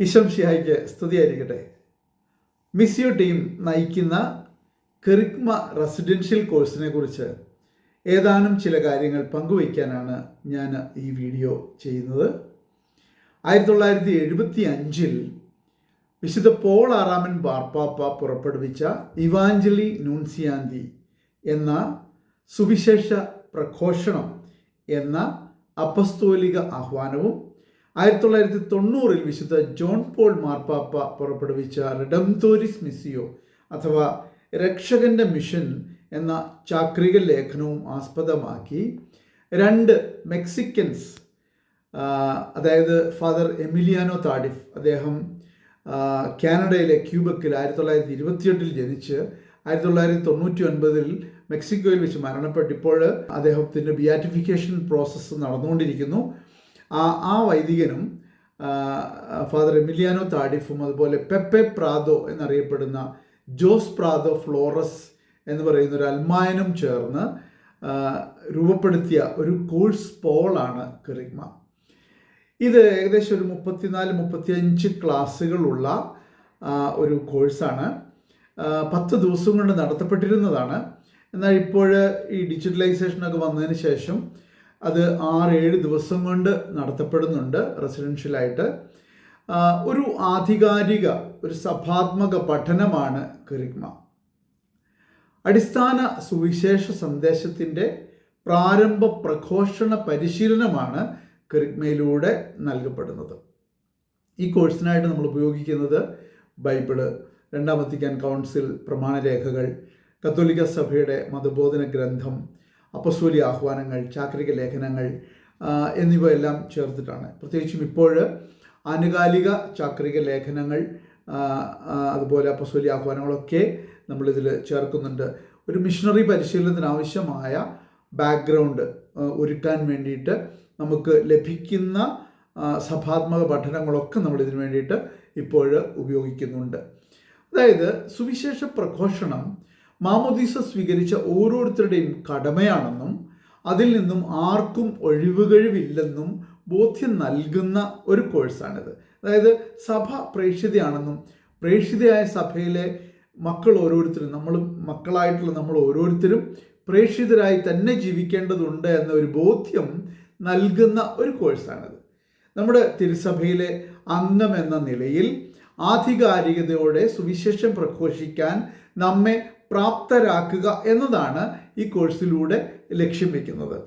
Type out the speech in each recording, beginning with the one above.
ഈശംഷിയായിക്ക് സ്തുതിയായിരിക്കട്ടെ. Miss you team നയിക്കുന്ന കെറിക്മ residential കോഴ്സിനെ കുറിച്ച് ഏതാനും ചില കാര്യങ്ങൾ പങ്കുവയ്ക്കാനാണ് ഞാൻ ഈ വീഡിയോ ചെയ്യുന്നത്. ആയിരത്തി തൊള്ളായിരത്തി എഴുപത്തി അഞ്ചിൽ വിശുദ്ധ പോൾ ആറാമൻ ബാർപ്പാപ്പ പുറപ്പെടുവിച്ച ഇവാഞ്ചലി നൂൻസിയാന്തി എന്ന സുവിശേഷ പ്രഘോഷണം എന്ന അപസ്തോലിക ആഹ്വാനവും ആയിരത്തി തൊള്ളായിരത്തി തൊണ്ണൂറിൽ വിശുദ്ധ ജോൺ പോൾ മാർപ്പാപ്പ പുറപ്പെടുവിച്ച റിഡംതോരിസ് മിസിയോ അഥവാ രക്ഷകന്റെ മിഷൻ എന്ന ചാക്രിക ലേഖനവും ആസ്പദമാക്കി രണ്ട് മെക്സിക്കൻസ് അതായത് ഫാദർ എമിലിയാനോ താഡിഫ് അദ്ദേഹം കാനഡയിലെ ക്യൂബക്കിൽ ആയിരത്തി തൊള്ളായിരത്തി ഇരുപത്തിയെട്ടിൽ ജനിച്ച് ആയിരത്തി തൊള്ളായിരത്തി തൊണ്ണൂറ്റി ഒൻപതിൽ മെക്സിക്കോയിൽ വെച്ച് മരണപ്പെട്ടിപ്പോൾ അദ്ദേഹത്തിന്റെ ബിയാറ്റിഫിക്കേഷൻ പ്രോസസ്സ് നടന്നുകൊണ്ടിരിക്കുന്നു. ആ വൈദികനും ഫാദർ എമിലിയാനോ താഡിഫും അതുപോലെ പെപ്പെ പ്രാദോ എന്നറിയപ്പെടുന്ന ജോസ് പ്രാദോ ഫ്ലോറസ് എന്ന് പറയുന്ന ഒരു അൽമായനും ചേർന്ന് രൂപപ്പെടുത്തിയ ഒരു കോഴ്സ് പോളാണ് കെറിഗ്മ. ഇത് ഏകദേശം ഒരു മുപ്പത്തിനാല് മുപ്പത്തിയഞ്ച് ക്ലാസ്സുകളുള്ള ഒരു കോഴ്സാണ്. പത്ത് ദിവസം കൊണ്ട് നടത്തപ്പെട്ടിരുന്നതാണ്. എന്നാൽ ഇപ്പോൾ ഈ ഡിജിറ്റലൈസേഷനൊക്കെ വന്നതിന് ശേഷം അത് ആറ് ഏഴ് ദിവസം കൊണ്ട് നടത്തപ്പെടുന്നുണ്ട് റെസിഡൻഷ്യലായിട്ട്. ഒരു ആധികാരിക ഒരു സഭാത്മക പഠനമാണ് കിറിഗ്മ അടിസ്ഥാന സുവിശേഷ സന്ദേശത്തിന്റെ പ്രാരംഭ പ്രഘോഷണ പരിശീലനമാണ് കിറിഗ്മയിലൂടെ നൽകപ്പെടുന്നത്. ഈ കോഴ്സിനായിട്ട് നമ്മൾ ഉപയോഗിക്കുന്നത് ബൈബിൾ രണ്ടാം വത്തിക്കാൻ കൗൺസിൽ പ്രമാണരേഖകൾ കത്തോലിക്ക സഭയുടെ മതബോധന ഗ്രന്ഥം അപ്പസ്വലി ആഹ്വാനങ്ങൾ ചാക്രിക ലേഖനങ്ങൾ എന്നിവയെല്ലാം ചേർത്തിട്ടാണ്. പ്രത്യേകിച്ചും ഇപ്പോൾ ആനുകാലിക ചാക്രിക ലേഖനങ്ങൾ അതുപോലെ അപ്പസ്വലി ആഹ്വാനങ്ങളൊക്കെ നമ്മളിതിൽ ചേർക്കുന്നുണ്ട്. ഒരു മിഷണറി പരിശീലനത്തിനാവശ്യമായ ബാക്ക്ഗ്രൗണ്ട് ഒരുക്കാൻ വേണ്ടിയിട്ട് നമുക്ക് ലഭിക്കുന്ന സഭാത്മക പഠനങ്ങളൊക്കെ നമ്മൾ ഇതിനു വേണ്ടിയിട്ട് ഇപ്പോൾ ഉപയോഗിക്കുന്നുണ്ട്. അതായത് സുവിശേഷ പ്രഘോഷണം മാമോദീസ സ്വീകരിച്ച ഓരോരുത്തരുടെയും കടമയാണെന്നും അതിൽ നിന്നും ആർക്കും ഒഴിവുകഴിവില്ലെന്നും ബോധ്യം നൽകുന്ന ഒരു കോഴ്സാണിത്. അതായത് സഭ പ്രേക്ഷിതയാണെന്നും പ്രേക്ഷിതയായ സഭയിലെ മക്കൾ ഓരോരുത്തരും നമ്മൾ മക്കളായിട്ടുള്ള നമ്മൾ ഓരോരുത്തരും പ്രേക്ഷിതരായി തന്നെ ജീവിക്കേണ്ടതുണ്ട് എന്ന ഒരു ബോധ്യം നൽകുന്ന ഒരു കോഴ്സാണിത്. നമ്മുടെ തിരുസഭയിലെ അംഗം എന്ന നിലയിൽ ആധികാരികതയോടെ സുവിശേഷം പ്രഘോഷിക്കാൻ നമ്മെ പ്രാപ്തരാക്കുക എന്നതാണ് ഈ കോഴ്സിലൂടെ ലക്ഷ്യം വയ്ക്കുന്നത്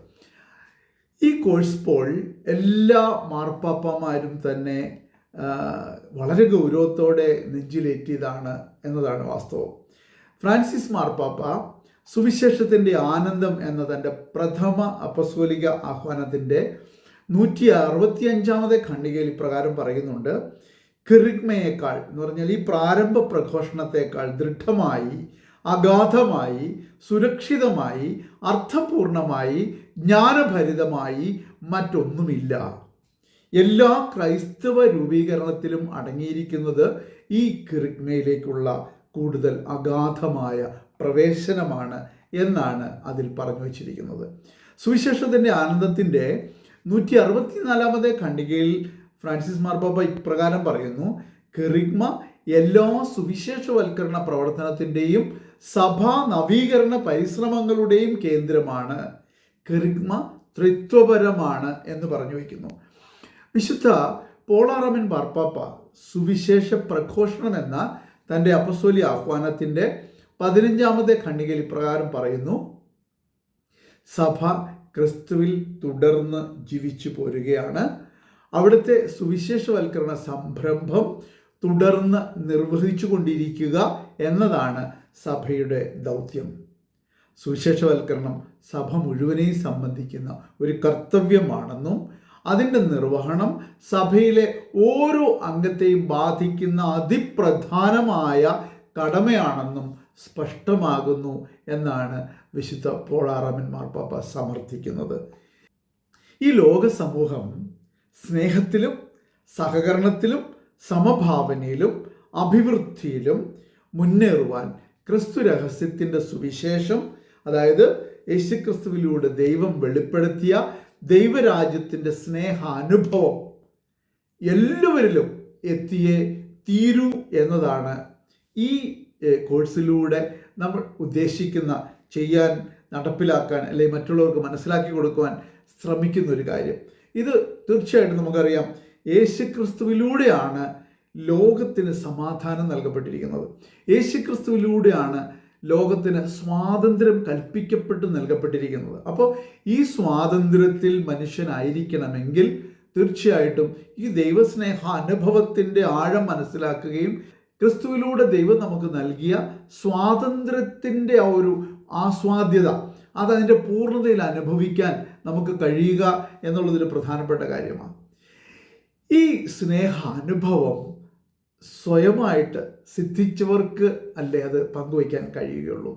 ഈ കോഴ്സ് പോൾ എല്ലാ മാർപ്പാപ്പമാരും തന്നെ വളരെ ഗൗരവത്തോടെ നെഞ്ചിലേറ്റിയതാണ് എന്നതാണ് വാസ്തവം. ഫ്രാൻസിസ് മാർപ്പാപ്പ സുവിശേഷത്തിന്റെ ആനന്ദം എന്ന തന്റെ പ്രഥമ അപ്പസ്വലിക ആഹ്വാനത്തിന്റെ നൂറ്റി അറുപത്തി അഞ്ചാമത് ഖണ്ഡികയിൽ ഇപ്രകാരം പറയുന്നുണ്ട് കിറിഗ്മയേക്കാൾ എന്ന് പറഞ്ഞാൽ ഈ പ്രാരംഭ പ്രഘോഷണത്തെക്കാൾ ദൃഢമായി അഗാധമായി സുരക്ഷിതമായി അർത്ഥപൂർണമായി ജ്ഞാനഭരിതമായി മറ്റൊന്നുമില്ല. എല്ലാ ക്രൈസ്തവ രൂപീകരണത്തിലും അടങ്ങിയിരിക്കുന്നത് ഈ കിറിഗ്മയിലേക്കുള്ള കൂടുതൽ അഗാധമായ പ്രവേശനമാണ് എന്നാണ് അതിൽ പറഞ്ഞു വച്ചിരിക്കുന്നത്. സുവിശേഷത്തിന്റെ ആനന്ദത്തിന്റെ നൂറ്റി അറുപത്തിനാലാമത്തെ ഖണ്ഡികയിൽ ഫ്രാൻസിസ് മാർബാബ ഇപ്രകാരം പറയുന്നു കെറിഗ്മ എല്ലാ സുവിശേഷവൽക്കരണ പ്രവർത്തനത്തിന്റെയും സഭാ നവീകരണ പരിശ്രമങ്ങളുടെയും കേന്ദ്രമാണ്. കെറിഗ്മ ത്രിത്വപരമാണ് എന്ന് പറഞ്ഞു വയ്ക്കുന്നു വിശുദ്ധ പോളാറമൻ മാർപ്പാപ്പ സുവിശേഷ പ്രഘോഷണം എന്ന തന്റെ അപ്പസ്വലി ആഹ്വാനത്തിന്റെ പതിനഞ്ചാമത്തെ ഖണ്ഡികയിൽ ഇപ്രകാരം പറയുന്നു. സഭ ക്രിസ്തുവിൽ തുടർന്ന് ജീവിച്ചു പോരുകയാണ് അവിടുത്തെ സുവിശേഷവൽക്കരണ സംരംഭം തുടർന്ന് നിർവഹിച്ചു കൊണ്ടിരിക്കുക എന്നതാണ് സഭയുടെ ദൗത്യം. സുവിശേഷവൽക്കരണം സഭ മുഴുവനെയും സംബന്ധിക്കുന്ന ഒരു കർത്തവ്യമാണെന്നും അതിന്റെ നിർവഹണം സഭയിലെ ഓരോ അംഗത്തെയും ബാധിക്കുന്ന അതിപ്രധാനമായ കടമയാണെന്നും സ്പഷ്ടമാകുന്നു എന്നാണ് വിശുദ്ധ പോളാറാമൻ മാർപ്പാപ്പ സമർത്ഥിക്കുന്നത്. ഈ ലോക സമൂഹം സ്നേഹത്തിലും സഹകരണത്തിലും സമഭാവനയിലും അഭിവൃദ്ധിയിലും മുന്നേറുവാൻ ക്രിസ്തു രഹസ്യത്തിന്റെ സുവിശേഷം അതായത് യേശുക്രിസ്തുവിലൂടെ ദൈവം വെളിപ്പെടുത്തിയ ദൈവരാജ്യത്തിന്റെ സ്നേഹാനുഭവം എല്ലാവരിലും എത്തിയേ തീരൂ എന്നതാണ് ഈ കോഴ്സിലൂടെ നമ്മൾ ഉദ്ദേശിക്കുന്ന ചെയ്യാൻ നടപ്പിലാക്കാൻ അല്ലെങ്കിൽ മറ്റുള്ളവർക്ക് മനസ്സിലാക്കി കൊടുക്കുവാൻ ശ്രമിക്കുന്ന ഒരു കാര്യം. ഇത് തീർച്ചയായിട്ടും നമുക്കറിയാം. യേശു ക്രിസ്തുവിലൂടെയാണ് ലോകത്തിന് സമാധാനം നൽകപ്പെട്ടിരിക്കുന്നത്. യേശു ക്രിസ്തുവിലൂടെയാണ് ലോകത്തിന് സ്വാതന്ത്ര്യം കൽപ്പിക്കപ്പെട്ട് നൽകപ്പെട്ടിരിക്കുന്നത്. അപ്പോൾ ഈ സ്വാതന്ത്ര്യത്തിൽ മനുഷ്യനായിരിക്കണമെങ്കിൽ തീർച്ചയായിട്ടും ഈ ദൈവസ്നേഹ അനുഭവത്തിന്റെ ആഴം മനസ്സിലാക്കുകയും ക്രിസ്തുവിലൂടെ ദൈവം നമുക്ക് നൽകിയ സ്വാതന്ത്ര്യത്തിന്റെ ആ ഒരു ആസ്വാദ്യത അതതിന്റെ പൂർണതയിൽ അനുഭവിക്കാൻ നമുക്ക് കഴിയുക എന്നുള്ളതൊരു പ്രധാനപ്പെട്ട കാര്യമാണ്. ഈ സ്നേഹാനുഭവം സ്വയമായിട്ട് സിദ്ധിച്ചവർക്ക് അല്ലേ അത് പങ്കുവയ്ക്കാൻ കഴിയുകയുള്ളൂ?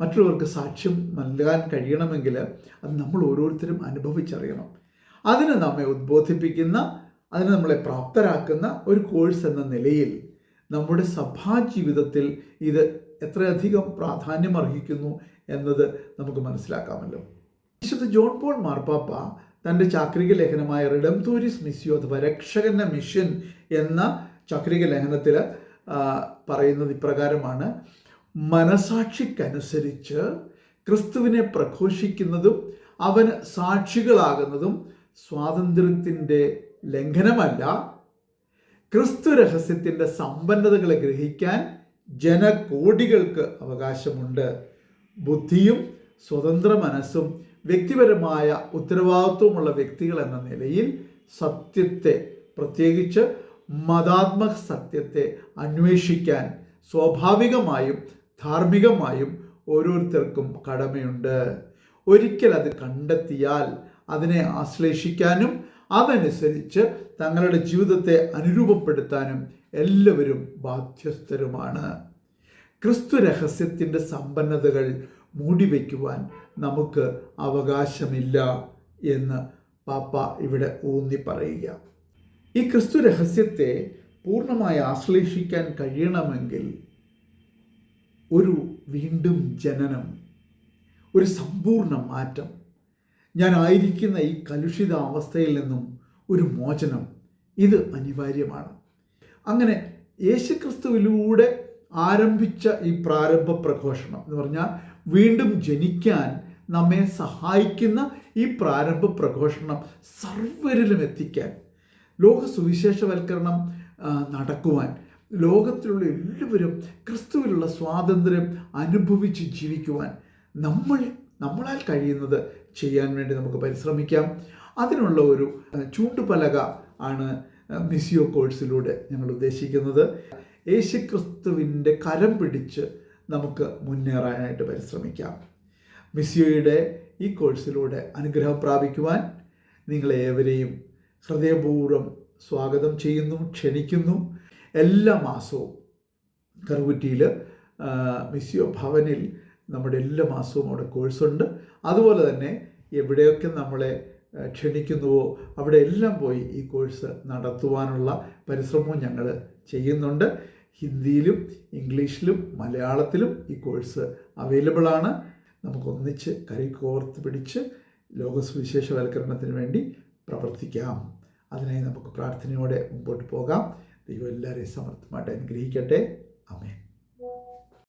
മറ്റുള്ളവർക്ക് സാക്ഷ്യം നൽകാൻ കഴിയണമെങ്കിൽ അത് നമ്മൾ ഓരോരുത്തരും അനുഭവിച്ചറിയണം. അതിന് നമ്മെ ഉദ്ബോധിപ്പിക്കുന്ന അതിന് നമ്മളെ പ്രാപ്തരാക്കുന്ന ഒരു കോഴ്സ് എന്ന നിലയിൽ നമ്മുടെ സഭാജീവിതത്തിൽ ഇത് എത്രയധികം പ്രാധാന്യം അർഹിക്കുന്നു എന്നത് നമുക്ക് മനസ്സിലാക്കാമല്ലോ. വിശുദ്ധ ജോൺ പോൾ മാർപ്പാപ്പ തന്റെ ചാക്രിക ലേഖനമായ റിഡംതൂരിസ് മിസ്യോ അഥവാ രക്ഷകന്റെ മിഷൻ എന്ന ചാക്രിക ലേഖനത്തിൽ പറയുന്നത് ഇപ്രകാരമാണ്. മനസാക്ഷിക്കനുസരിച്ച് ക്രിസ്തുവിനെ പ്രഘോഷിക്കുന്നതും അവന് സാക്ഷികളാകുന്നതും സ്വാതന്ത്ര്യത്തിന്റെ ലംഘനമല്ല. ക്രിസ്തു രഹസ്യത്തിന്റെ സമ്പന്നതകളെ ഗ്രഹിക്കാൻ ജനകോടികൾക്ക് അവകാശമുണ്ട്. ബുദ്ധിയും സ്വതന്ത്ര മനസ്സും വ്യക്തിപരമായ ഉത്തരവാദിത്വമുള്ള വ്യക്തികൾ എന്ന നിലയിൽ സത്യത്തെ പ്രത്യേകിച്ച് മതാത്മക സത്യത്തെ അന്വേഷിക്കാൻ സ്വാഭാവികമായും ധാർമ്മികമായും ഓരോരുത്തർക്കും കടമയുണ്ട്. ഒരിക്കൽ അത് കണ്ടെത്തിയാൽ അതിനെ ആശ്ലേഷിക്കാനും അതനുസരിച്ച് തങ്ങളുടെ ജീവിതത്തെ അനുരൂപപ്പെടുത്താനും എല്ലാവരും ബാധ്യസ്ഥരുമാണ്. ക്രിസ്തു രഹസ്യത്തിന്റെ സമ്പന്നതകൾ മൂടിവെക്കുവാൻ നമുക്ക് അവകാശമില്ല എന്ന് പാപ്പ ഇവിടെ ഊന്നി പറയുക. ഈ ക്രിസ്തു രഹസ്യത്തെ പൂർണമായി ആശ്ലേഷിക്കാൻ കഴിയണമെങ്കിൽ ഒരു വീണ്ടും ജനനം ഒരു സമ്പൂർണ മാറ്റം ഞാൻ ആയിരിക്കുന്ന ഈ കലുഷിത അവസ്ഥയിൽ നിന്നും ഒരു മോചനം ഇത് അനിവാര്യമാണ്. അങ്ങനെ യേശുക്രിസ്തുവിലൂടെ ആരംഭിച്ച ഈ പ്രാരംഭ പ്രഘോഷണം എന്ന് പറഞ്ഞാൽ വീണ്ടും ജനിക്കാൻ നമ്മെ സഹായിക്കുന്ന ഈ പ്രാരംഭ പ്രഘോഷണം സർവരിലും എത്തിക്കാൻ ലോക സുവിശേഷവൽക്കരണം നടക്കുവാൻ ലോകത്തിലുള്ള എല്ലാവരും ക്രിസ്തുവിലുള്ള സ്വാതന്ത്ര്യം അനുഭവിച്ച് ജീവിക്കുവാൻ നമ്മൾ നമ്മളാൽ കഴിയുന്നത് ചെയ്യാൻ വേണ്ടി നമുക്ക് പരിശ്രമിക്കാം. അതിനുള്ള ഒരു ചൂണ്ടുപലക ആണ് മിസിയോ കോഴ്സിലൂടെ ഞങ്ങൾ ഉദ്ദേശിക്കുന്നത്. യേശുക്രിസ്തുവിന്റെ കരം പിടിച്ച് നമുക്ക് മുന്നേറാനായിട്ട് പരിശ്രമിക്കാം. മിസ്സിയോയുടെ ഈ കോഴ്സിലൂടെ അനുഗ്രഹം പ്രാപിക്കുവാൻ നിങ്ങളെ ഏവരെയും ഹൃദയപൂർവം സ്വാഗതം ചെയ്യുന്നു ക്ഷണിക്കുന്നു. എല്ലാ മാസവും കറുകുറ്റിയിൽ മിസ്സിയോ ഭവനിൽ നമ്മുടെ എല്ലാ മാസവും അവിടെ കോഴ്സുണ്ട്. അതുപോലെ തന്നെ എവിടെയൊക്കെ നമ്മളെ ക്ഷണിക്കുന്നുവോ അവിടെ എല്ലാം പോയി ഈ കോഴ്സ് നടത്തുവാനുള്ള പരിശ്രമവും ഞങ്ങൾ ചെയ്യുന്നുണ്ട്. ഹിന്ദിയിലും ഇംഗ്ലീഷിലും മലയാളത്തിലും ഈ കോഴ്സ് അവൈലബിൾ ആണ്. നമുക്കൊന്നിച്ച് കൈ കോർത്ത് പിടിച്ച് ലോകസുവിശേഷവൽക്കരണത്തിന് വേണ്ടി പ്രവർത്തിക്കാം. അതിനായി നമുക്ക് പ്രാർത്ഥനയോടെ മുമ്പോട്ട് പോകാം. ദൈവം എല്ലാവരെയും സമർത്ഥമായിട്ട് അനുഗ്രഹിക്കട്ടെ. അമേൻ